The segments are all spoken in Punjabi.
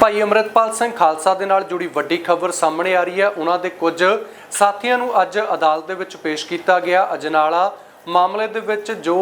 ਭਾਈ ਅਮਰਿਤਪਾਲ ਸਿੰਘ ਖਾਲਸਾ ਦੇ ਨਾਲ ਜੁੜੀ ਵੱਡੀ ਖਬਰ ਸਾਹਮਣੇ ਆ ਰਹੀ ਹੈ। ਉਹਨਾਂ ਦੇ ਕੁਝ ਸਾਥੀਆਂ ਨੂੰ ਅੱਜ ਅਦਾਲਤ ਦੇ ਵਿੱਚ ਪੇਸ਼ ਕੀਤਾ ਗਿਆ। ਅਜਨਾਲਾ ਮਾਮਲੇ ਦੇ ਵਿੱਚ ਜੋ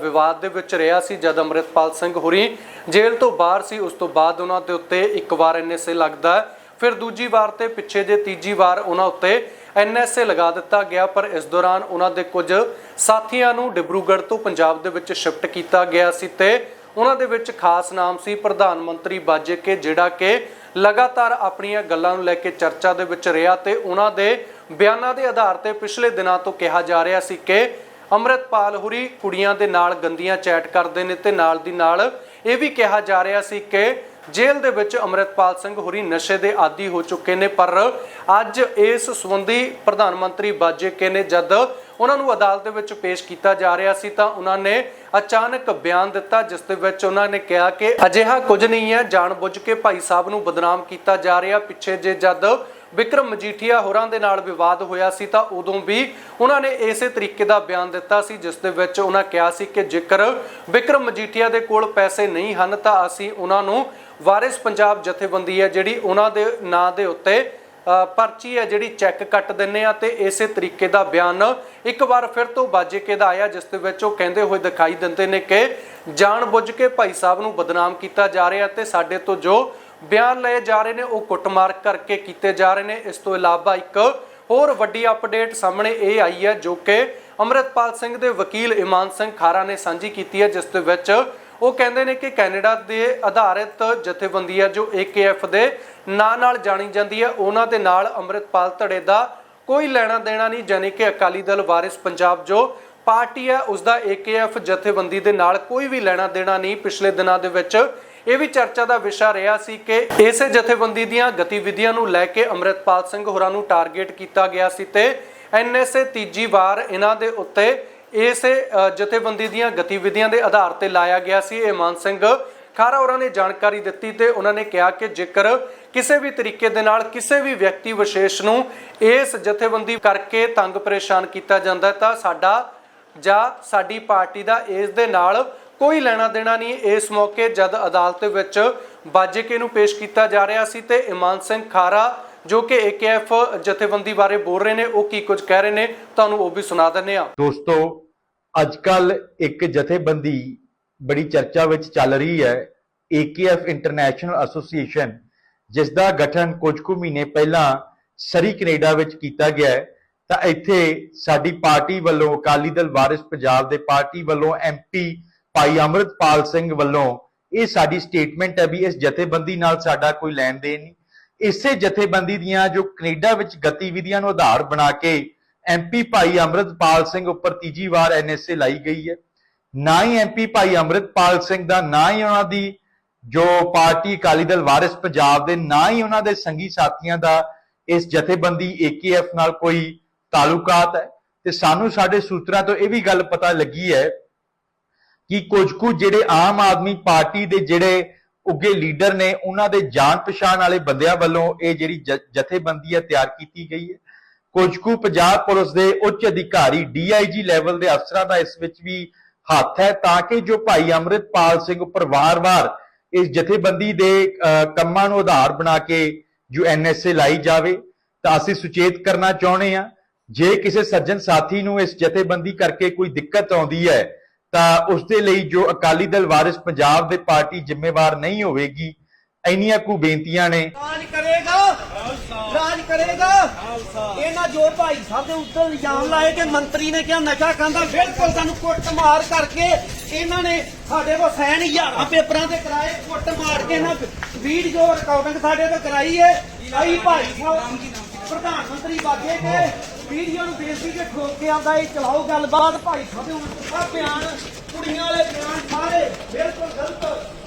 ਵਿਵਾਦ ਦੇ ਵਿੱਚ ਰਿਹਾ ਸੀ ਜਦ ਅਮਰਿਤਪਾਲ ਸਿੰਘ ਹੁਰੀ ਜੇਲ੍ਹ ਤੋਂ ਬਾਹਰ ਸੀ, ਉਸ ਤੋਂ ਬਾਅਦ ਉਹਨਾਂ ਦੇ ਉੱਤੇ ਇੱਕ ਵਾਰ ਐਨਐਸਏ ਲੱਗਦਾ ਫਿਰ ਦੂਜੀ ਵਾਰ ਤੇ ਪਿੱਛੇ ਜੇ ਤੀਜੀ ਵਾਰ ਉਹਨਾਂ ਉੱਤੇ ਐਨਐਸਏ ਲਗਾ ਦਿੱਤਾ ਗਿਆ, ਪਰ ਇਸ ਦੌਰਾਨ ਉਹਨਾਂ ਦੇ ਕੁਝ ਸਾਥੀਆਂ ਨੂੰ ਡਿਬਰੂਗੜ੍ਹ ਤੋਂ ਪੰਜਾਬ ਦੇ ਵਿੱਚ ਸ਼ਿਫਟ ਕੀਤਾ ਗਿਆ ਸੀ ਤੇ ਉਹਨਾਂ ਦੇ ਵਿੱਚ ਖਾਸ ਨਾਮ ਸੀ ਪ੍ਰਧਾਨ ਮੰਤਰੀ ਬਾਜੇ ਕੇ ਜਿਹੜਾ ਕਿ ਲਗਾਤਾਰ ਆਪਣੀਆਂ ਗੱਲਾਂ ਨੂੰ ਲੈ ਕੇ ਚਰਚਾ ਦੇ ਵਿੱਚ ਰਿਹਾ ਤੇ ਉਹਨਾਂ ਦੇ ਬਿਆਨਾਂ ਦੇ ਆਧਾਰ ਤੇ ਪਿਛਲੇ ਦਿਨਾਂ ਤੋਂ ਕਿਹਾ ਜਾ ਰਿਹਾ ਸੀ ਕਿ ਅੰਮ੍ਰਿਤਪਾਲ ਹੁਰੀ ਕੁੜੀਆਂ ਦੇ ਨਾਲ ਗੰਦੀਆਂ ਚੈਟ ਕਰਦੇ ਨੇ ਤੇ ਨਾਲ ਦੀ ਨਾਲ ਇਹ ਵੀ ਕਿਹਾ ਜਾ ਰਿਹਾ ਸੀ ਕਿ ਜੇਲ੍ਹ ਦੇ ਵਿੱਚ ਅੰਮ੍ਰਿਤਪਾਲ ਸਿੰਘ ਹੁਰੀ ਨਸ਼ੇ ਦੇ ਆਦੀ ਹੋ ਚੁੱਕੇ ਨੇ, ਪਰ ਅੱਜ ਇਸ ਸੰਬੰਧੀ ਪ੍ਰਧਾਨ ਮੰਤਰੀ ਬਾਜੇਕੇ ਨੇ ਜਦ ਉਹਨਾਂ ਨੂੰ ਅਦਾਲਤ ਦੇ ਵਿੱਚ ਪੇਸ਼ ਕੀਤਾ ਜਾ ਰਿਹਾ ਸੀ ਤਾਂ ਉਹਨਾਂ ਨੇ ਅਚਾਨਕ ਬਿਆਨ ਦਿੱਤਾ, ਜਿਸ ਦੇ ਵਿੱਚ ਉਹਨਾਂ ਨੇ ਕਿਹਾ ਕਿ ਅਜਿਹਾ ਕੁਝ ਨਹੀਂ ਹੈ, ਜਾਣਬੁੱਝ ਕੇ ਭਾਈ ਸਾਹਿਬ ਨੂੰ ਬਦਨਾਮ ਕੀਤਾ ਜਾ ਰਿਹਾ। ਪਿੱਛੇ ਜੇ ਜਦ ਵਿਕਰਮ ਮਜੀਠੀਆ ਹੋਰਾਂ ਦੇ ਨਾਲ ਵਿਵਾਦ ਹੋਇਆ ਸੀ ਤਾਂ ਉਦੋਂ ਵੀ ਉਹਨਾਂ ਨੇ ਇਸੇ ਤਰੀਕੇ ਦਾ ਬਿਆਨ ਦਿੱਤਾ ਸੀ, ਜਿਸ ਦੇ ਵਿੱਚ ਉਹਨਾਂ ਕਿਹਾ ਸੀ ਕਿ ਜੇਕਰ ਵਿਕਰਮ ਮਜੀਠੀਆ ਦੇ ਕੋਲ ਪੈਸੇ ਨਹੀਂ ਹਨ ਤਾਂ ਅਸੀਂ ਉਹਨਾਂ ਨੂੰ ਵਾਰਿਸ ਪੰਜਾਬ ਜਥੇਬੰਦੀ ਹੈ ਜਿਹੜੀ ਉਹਨਾਂ ਦੇ ਨਾਂ ਦੇ ਉੱਤੇ ਪਰਚੀ ਹੈ ਜਿਹੜੀ ਚੈੱਕ ਕੱਟ ਦਿੰਨੇ ਆ ਤੇ ਇਸੇ ਤਰੀਕੇ ਦਾ ਬਿਆਨ ਇੱਕ ਵਾਰ ਫਿਰ ਤੋਂ ਬਾਜੇਕੇ ਦਾ ਆਇਆ, ਜਿਸ ਦੇ ਵਿੱਚ ਉਹ ਕਹਿੰਦੇ ਹੋਏ ਦਿਖਾਈ ਦਿੰਦੇ ਨੇ ਕਿ ਜਾਣਬੁੱਝ ਕੇ ਭਾਈ ਸਾਹਿਬ ਨੂੰ ਬਦਨਾਮ ਕੀਤਾ ਜਾ ਰਿਹਾ ਤੇ ਸਾਡੇ ਤੋਂ ਜੋ ਬਿਆਨ ਲਏ ਜਾ ਰਹੇ ਨੇ ਉਹ ਕੁੱਟਮਾਰ ਕਰਕੇ ਕੀਤੇ ਜਾ ਰਹੇ ਨੇ। ਇਸ ਤੋਂ ਇਲਾਵਾ ਇੱਕ ਹੋਰ ਵੱਡੀ ਅਪਡੇਟ ਸਾਹਮਣੇ ਇਹ ਆਈ ਹੈ ਜੋ ਕਿ ਅਮਰਿਤਪਾਲ ਸਿੰਘ ਦੇ ਵਕੀਲ ਇਮਾਨ ਸਿੰਘ ਖਾਰਾ ਨੇ ਸਾਂਝੀ ਕੀਤੀ ਹੈ, ਜਿਸ ਦੇ ਵਿੱਚ ਉਹ ਕਹਿੰਦੇ ਨੇ ਕਿ ਕੈਨੇਡਾ ਦੇ ਆਧਾਰਿਤ ਜਥੇਬੰਦੀ ਹੈ ਜੋ AKF ਦੇ ਨਾਂ ਨਾਲ ਜਾਣੀ ਜਾਂਦੀ ਹੈ ਉਹਨਾਂ ਦੇ ਨਾਲ ਅਮਰਿਤਪਾਲ ਧੜੇ ਦਾ ਕੋਈ ਲੈਣਾ ਦੇਣਾ ਨਹੀਂ, ਜਾਣੀ ਕਿ ਅਕਾਲੀ ਦਲ ਵਾਰਿਸ ਪੰਜਾਬ ਜੋ ਪਾਰਟੀ ਹੈ ਉਸ ਦਾ AKF ਜਥੇਬੰਦੀ ਦੇ ਨਾਲ ਕੋਈ ਵੀ ਲੈਣਾ ਦੇਣਾ ਨਹੀਂ। ਪਿਛਲੇ ਦਿਨਾਂ ਦੇ ਵਿੱਚ ਇਹ ਵੀ ਚਰਚਾ ਦਾ ਵਿਸ਼ਾ ਰਿਹਾ ਸੀ ਕਿ ਇਸੇ ਜਥੇਬੰਦੀ ਦੀਆਂ ਗਤੀਵਿਧੀਆਂ ਨੂੰ ਲੈ ਕੇ ਅਮਰਿਤਪਾਲ ਸਿੰਘ ਹੋਰਾਂ ਨੂੰ ਟਾਰਗੇਟ ਕੀਤਾ ਗਿਆ ਸੀ ਤੇ ਐਨਐਸਏ ਤੀਜੀ ਵਾਰ ਇਹਨਾਂ ਦੇ ਉੱਤੇ ਇਸੇ ਜਥੇਬੰਦੀ ਦੀਆਂ ਗਤੀਵਿਧੀਆਂ ਦੇ ਆਧਾਰ ਤੇ ਲਾਇਆ ਗਿਆ ਸੀ। ਇਹ ਮਾਨ ਸਿੰਘ ਖਾਰਾ ਹੋਰਾਂ ਨੇ ਜਾਣਕਾਰੀ ਦਿੱਤੀ ਤੇ ਉਹਨਾਂ ਨੇ ਕਿਹਾ ਕਿ ਜੇਕਰ ਕਿਸੇ ਵੀ ਤਰੀਕੇ ਦੇ ਨਾਲ ਕਿਸੇ ਵੀ ਵਿਅਕਤੀ ਵਿਸ਼ੇਸ਼ ਨੂੰ ਇਸ ਜਥੇਬੰਦੀ ਕਰਕੇ ਤੰਗ ਪਰੇਸ਼ਾਨ ਕੀਤਾ ਜਾਂਦਾ ਤਾਂ ਸਾਡਾ ਜਾਂ ਸਾਡੀ ਪਾਰਟੀ ਦਾ ਇਸ ਦੇ ਨਾਲ ਕੋਈ ਲੈਣਾ ਦੇਣਾ ਨਹੀਂ। ਇਸ ਮੌਕੇ ਜਦ ਅਦਾਲਤ ਦੇ ਵਿੱਚ ਬਾਜੇਕੇ ਨੂੰ ਪੇਸ਼ ਕੀਤਾ ਜਾ ਰਿਹਾ ਸੀ ਤੇ ਇਮਾਨ ਸਿੰਘ ਖਾਰਾ ਜੋ ਕਿ ਏਕੇਐਫ ਜਥੇਬੰਦੀ ਬਾਰੇ ਬੋਲ ਰਹੇ ਨੇ, ਉਹ ਕੀ ਕੁਝ ਕਹਿ ਰਹੇ ਨੇ, ਤੁਹਾਨੂੰ ਉਹ ਵੀ ਸੁਣਾ ਦਿੰਨੇ ਆ ਦੋਸਤੋ ਅੱਜ ਕੱਲ ਇੱਕ ਜਥੇਬੰਦੀ ਬੜੀ ਚਰਚਾ ਵਿੱਚ ਚੱਲ ਰਹੀ ਹੈ AKF ਇੰਟਰਨੈਸ਼ਨਲ ਐਸੋਸੀਏਸ਼ਨ ਜਿਸ ਦਾ ਗਠਨ ਕੁਝ ਕੁ ਮਹੀਨੇ ਪਹਿਲਾਂ ਸਰੀ, ਕੈਨੇਡਾ ਵਿੱਚ ਕੀਤਾ ਗਿਆ ਹੈ। ਤਾਂ ਇੱਥੇ ਸਾਡੀ ਪਾਰਟੀ ਵੱਲੋਂ ਅਕਾਲੀ ਦਲ ਵਾਰਿਸ ਪੰਜਾਬ ਦੇ ਪਾਰਟੀ ਵੱਲੋਂ ਐਮਪੀ ਭਾਈ ਅਮਰਿਤਪਾਲ ਸਿੰਘ ਵੱਲੋਂ ਇਹ ਸਾਡੀ ਸਟੇਟਮੈਂਟ ਹੈ ਵੀ ਇਸ ਜਥੇਬੰਦੀ ਨਾਲ ਸਾਡਾ ਕੋਈ ਲੈਣ ਦੇਣ ਨਹੀਂ। ਇਸੇ ਜਥੇਬੰਦੀ ਦੀਆਂ ਜੋ ਕੈਨੇਡਾ ਵਿੱਚ ਗਤੀਵਿਧੀਆਂ ਨੂੰ ਆਧਾਰ ਬਣਾ ਕੇ ਐਮਪੀ ਭਾਈ ਅਮਰਿਤਪਾਲ ਸਿੰਘ ਉੱਪਰ ਤੀਜੀ ਵਾਰ ਐਨਐਸਏ ਲਾਈ ਗਈ ਹੈ। ਨਾ ਹੀ ਐਮਪੀ ਭਾਈ ਅਮਰਿਤਪਾਲ ਸਿੰਘ ਦਾ, ਨਾ ਹੀ ਉਹਨਾਂ ਦੀ ਜੋ ਪਾਰਟੀ ਅਕਾਲੀ ਦਲ ਵਾਰਿਸ ਪੰਜਾਬ ਦੇ, ਨਾ ਹੀ ਉਹਨਾਂ ਦੇ ਸੰਗੀ ਸਾਥੀਆਂ ਦਾ ਇਸ ਜਥੇਬੰਦੀ AKF ਨਾਲ ਕੋਈ ਤਾਲੁਕਾਤ ਹੈ। ਤੇ ਸਾਨੂੰ ਸਾਡੇ ਸੂਤਰਾਂ ਤੋਂ ਇਹ ਵੀ ਗੱਲ ਪਤਾ ਲੱਗੀ ਹੈ ਕਿ ਕੁਝ ਕੁ ਜਿਹੜੇ ਆਮ ਆਦਮੀ ਪਾਰਟੀ ਦੇ ਜਿਹੜੇ ਉੱਗੇ ਲੀਡਰ ਨੇ, ਉਹਨਾਂ ਦੇ ਜਾਣ ਪਛਾਣ ਵਾਲੇ ਬੰਦਿਆਂ ਵੱਲੋਂ ਇਹ ਜਿਹੜੀ ਜ- ਜਥੇਬੰਦੀ ਹੈ ਤਿਆਰ ਕੀਤੀ ਗਈ ਹੈ। ਕੁਝ ਕੁ ਪੰਜਾਬ ਪੁਲਿਸ ਦੇ ਉੱਚ ਅਧਿਕਾਰੀ ਡੀਆਈਜੀ ਲੈਵਲ ਦੇ ਅਫਸਰਾਂ ਦਾ ਇਸ ਵਿੱਚ ਵੀ ਹੱਥ ਹੈ ਤਾਂ ਕਿ ਜੋ ਭਾਈ ਅਮਰਿਤਪਾਲ ਸਿੰਘ ਉੱਪਰ ਵਾਰ-ਵਾਰ ਇਸ ਜਥੇਬੰਦੀ ਦੇ ਕੰਮਾਂ ਨੂੰ ਆਧਾਰ ਬਣਾ ਕੇ ਜੋ ਐਨਐਸਏ ਲਾਈ ਜਾਵੇ, ਤਾਂ ਅਸੀਂ ਸੁਚੇਤ ਕਰਨਾ ਚਾਹੁੰਦੇ ਹਾਂ। ਜੇ ਕਿਸੇ ਸੱਜਣ ਸਾਥੀ ਨੂੰ ਇਸ ਜਥੇਬੰਦੀ ਕਰਕੇ ਕੋਈ ਦਿੱਕਤ ਆਉਂਦੀ ਹੈ, ਤਾਂ ਉਸ ਦੇ ਲਈ ਜੋ ਅਕਾਲੀ ਦਲ ਵਾਰਿਸ ਪੰਜਾਬ ਦੇ ਪਾਰਟੀ ਜ਼ਿੰਮੇਵਾਰ ਨਹੀਂ ਹੋਵੇਗੀ ਇੰਨੀਆਂ ਕੁ ਬੇਨਤੀਆਂ ਨੇ। ਰਾਜ ਕਰੇਗਾ। ਰਾਜ ਕਰੇਗਾ। ਇਹਨਾਂ ਜੋ ਭਾਈ ਸਾਹਿਬ ਦੇ ਉੱਤੇ ਇਲਜ਼ਾਮ ਲਾਏ ਕਿ ਮੰਤਰੀ ਨੇ ਕਿਹਾ ਨਸ਼ਾ ਖਾਂਦਾ ਬਿਲਕੁਲ ਸਾਨੂੰ ਕੁੱਟ ਕਰਕੇ ਇਹਨਾਂ ਨੇ ਸਾਡੇ ਕੋਲ ਸਾਈਨ ਹਜ਼ਾਰਾਂ ਪੇਪਰਾਂ ਤੇ ਕਰਾਏ ਕੁੱਟ ਕੇ ਇਹਨਾਂ ਵੀਡੀਓ ਰਿਕਾਰਡਿੰਗ ਸਾਡੇ ਤੋਂ ਕਰਾਈ ਹੈ ਆਈ ਭਾਈ ਸਾਹਿਬ, ਪ੍ਰਧਾਨ ਮੰਤਰੀ ਬਾਗੇ ਕੇ ਵੀਡੀਓ ਨੂੰ ਬੇਨਤੀ ਕੇ ਠੋਕ ਕੇ ਆਉਂਦਾ ਇਹ ਚਲਾਓ ਗੱਲਬਾਤ। ਭਾਈ ਸਾਹਿਬ ਦੇ ਉੱਤੇ ਬਿਆਨ, ਕੁੜੀਆਂ ਵਾਲੇ ਬਿਆਨ ਸਾਰੇ ਬਿਲਕੁਲ ਗਲਤ।